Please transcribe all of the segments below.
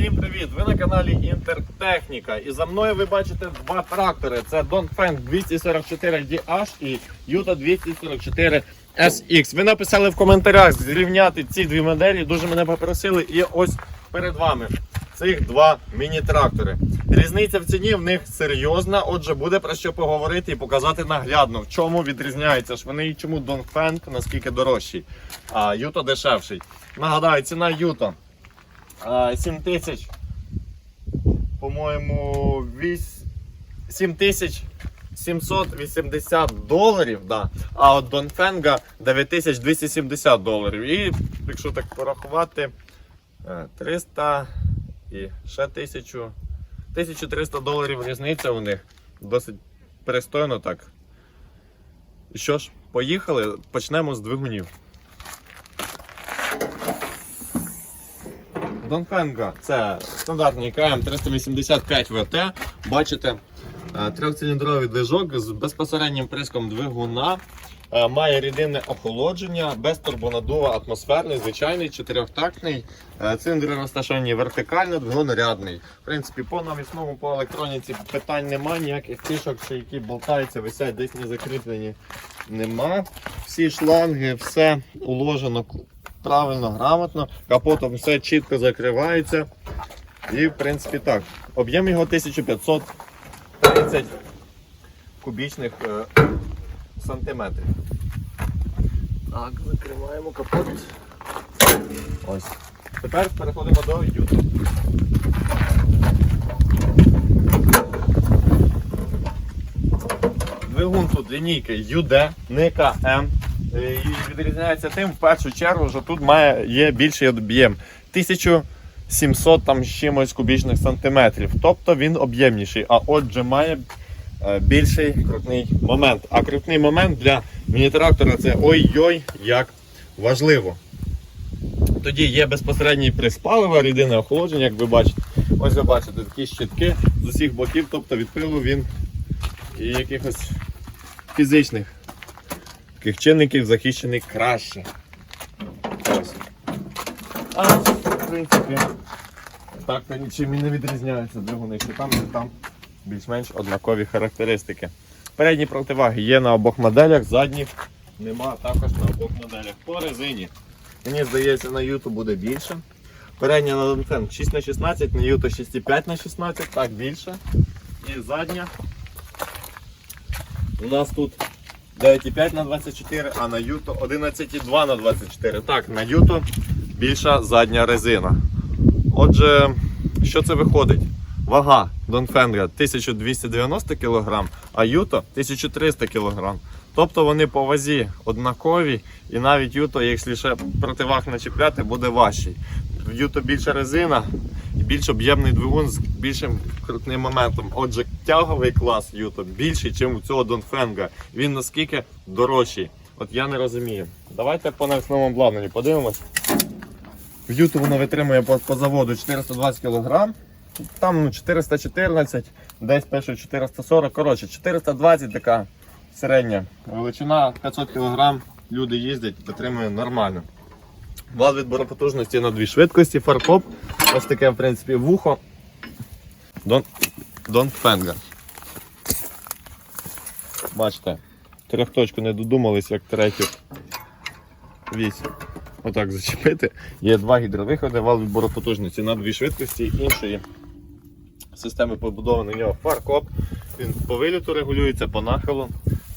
Всім привіт! Ви на каналі Інтертехніка. І за мною ви бачите два трактори. Це Dongfeng 244 DH і Yuta 244 SX. Ви написали в коментарях зрівняти ці дві моделі. Дуже мене попросили. І ось перед вами цих два міні-трактори. Різниця в ціні в них серйозна. Отже, буде про що поговорити і показати наглядно, в чому відрізняються ж і чому Dongfeng наскільки дорожчий, а Yuta дешевший. Нагадаю, ціна Yuta. А, 7 тисяч, по-моєму, вісь- 7 тисяч 780 доларів, да. а от Донфенга 9270 доларів. І якщо так порахувати, е, 300 і ще 1000, 1300 доларів різниця у них. Досить пристойно так. Що ж, поїхали, почнемо з двигунів. Донфенга це стандартний КМ 385 ВТ. Бачите, е, трьохциліндровий движок з безпосереднім приском двигуна. Е, Має рідинне охолодження, без турбонаддува, атмосферний, звичайний, чотирьохтактний. Е, Циліндри розташовані вертикально, двигун рядний. В принципі, по навісному, по електроніці питань немає, ніяких фішок, що які болтаються, висять десь не закріплені. Нема. Всі шланги, все уложено правильно, грамотно. Капотом все чітко закривається. І, в принципі, так. Об'єм його 1530 кубічних е, сантиметрів. Так, закриваємо капот. Ось. Тепер переходимо до юту. Двигун тут лінійки UD, не КМ. Е, І відрізняється тим, в першу чергу, що тут має, є більший об'єм. 1700 там чимось кубічних сантиметрів. Тобто він об'ємніший, а отже має е, більший крутний момент. А крутний момент для міні-трактора це ой-йой, як важливо. Тоді є безпосередній прис палива, рідинне охолодження, як ви бачите. Ось ви бачите такі щитки з усіх боків, тобто від пилу він і якихось фізичних таких чинників захищений краще. А в принципі, так то нічим і не відрізняються двигуни, що там, що там більш-менш однакові характеристики. Передні противаги є на обох моделях, задніх нема також на обох моделях. По резині. Мені здається, на Юту буде більше. Передня на Донфен 6 на 16 на Юту 6,5 на 16 так більше. І задня. У нас тут 9,5 на 24, а на Юто 11,2 на 24. Так, на Юто більша задня резина. Отже, що це виходить? Вага Донфенга 1290 кг, а Юто 1300 кг. Тобто вони по вазі однакові, і навіть Юто, якщо ще противаг начіпляти, буде важчий. Юто більша резина і більш об'ємний двигун з більшим крутним моментом. Отже, тяговий клас Юто більший, ніж у цього Донфенга. Він наскільки дорожчий. От я не розумію. Давайте по навісному обладнанню подивимось. В Юту воно витримує по, по заводу 420 кг. Там ну, 414, десь пишуть 440. Коротше, 420 така середня величина 500 кг. Люди їздять, витримує нормально. Вал відбору потужності на дві швидкості, фаркоп. Ось таке, в принципі, вухо. Дон, Донфенга. Бачите, трьохточку не додумались, як третю вісь. Отак зачепити. Є два гідровиходи, вал відбору потужності на дві швидкості, іншої системи побудований у нього фаркоп. Він по виліту регулюється, по нахилу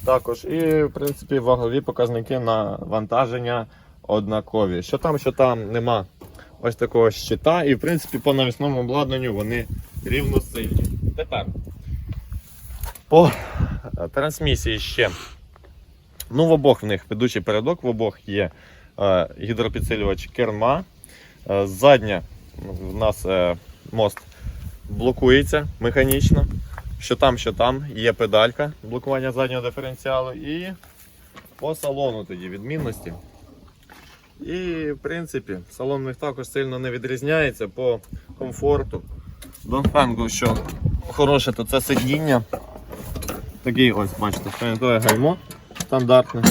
також. І, в принципі, вагові показники на вантаження однакові. Що там, що там, нема ось такого щита. І, в принципі, по навісному обладнанню вони рівносильні. Тепер по е, трансмісії ще. Ну, в обох в них ведучий передок, в обох є е, гідропідсилювач керма. Е, задня в нас е, мост блокується механічно. Що там, що там, є педалька блокування заднього диференціалу і по салону тоді відмінності. І в принципі салон в них також сильно не відрізняється по комфорту. Донфенго, що хороше, то це сидіння. Такий ось, бачите, фенетове гальмо стандартне.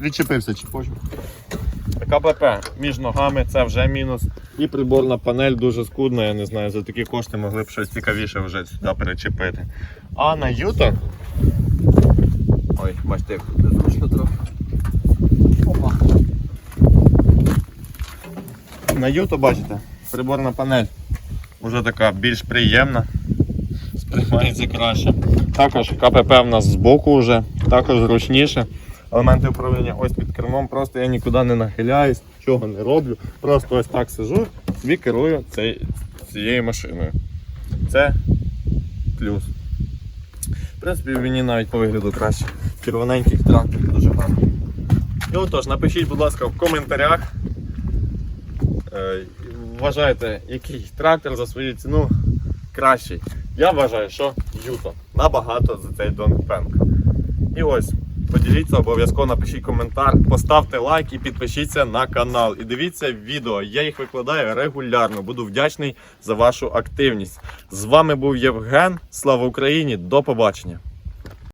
Відчепився чіпочок. КПП між ногами це вже мінус. І приборна панель дуже скудна, я не знаю, за такі кошти могли б щось цікавіше вже сюди перечепити. А на Юто. Ой, бачите, як тут незручно трохи. Опа. На Юто, бачите, приборна панель вже така більш приємна. Сприймається краще. Також КПП в нас збоку вже, також зручніше. Елементи управління ось під кермом, просто я нікуди не нахиляюсь, чого не роблю. Просто ось так сижу, собі керую цей, цією машиною. Це плюс. Принципі, мені навіть по вигляду краще. Червоненький трактор дуже гарно. І отож, напишіть, будь ласка, в коментарях. Е, Вважаєте, який трактор за свою ціну кращий. Я вважаю, що Юто набагато за цей Донпенк. І ось, поділіться, обов'язково напишіть коментар, поставте лайк і підпишіться на канал. І дивіться відео. Я їх викладаю регулярно. Буду вдячний за вашу активність. З вами був Євген. Слава Україні! До побачення!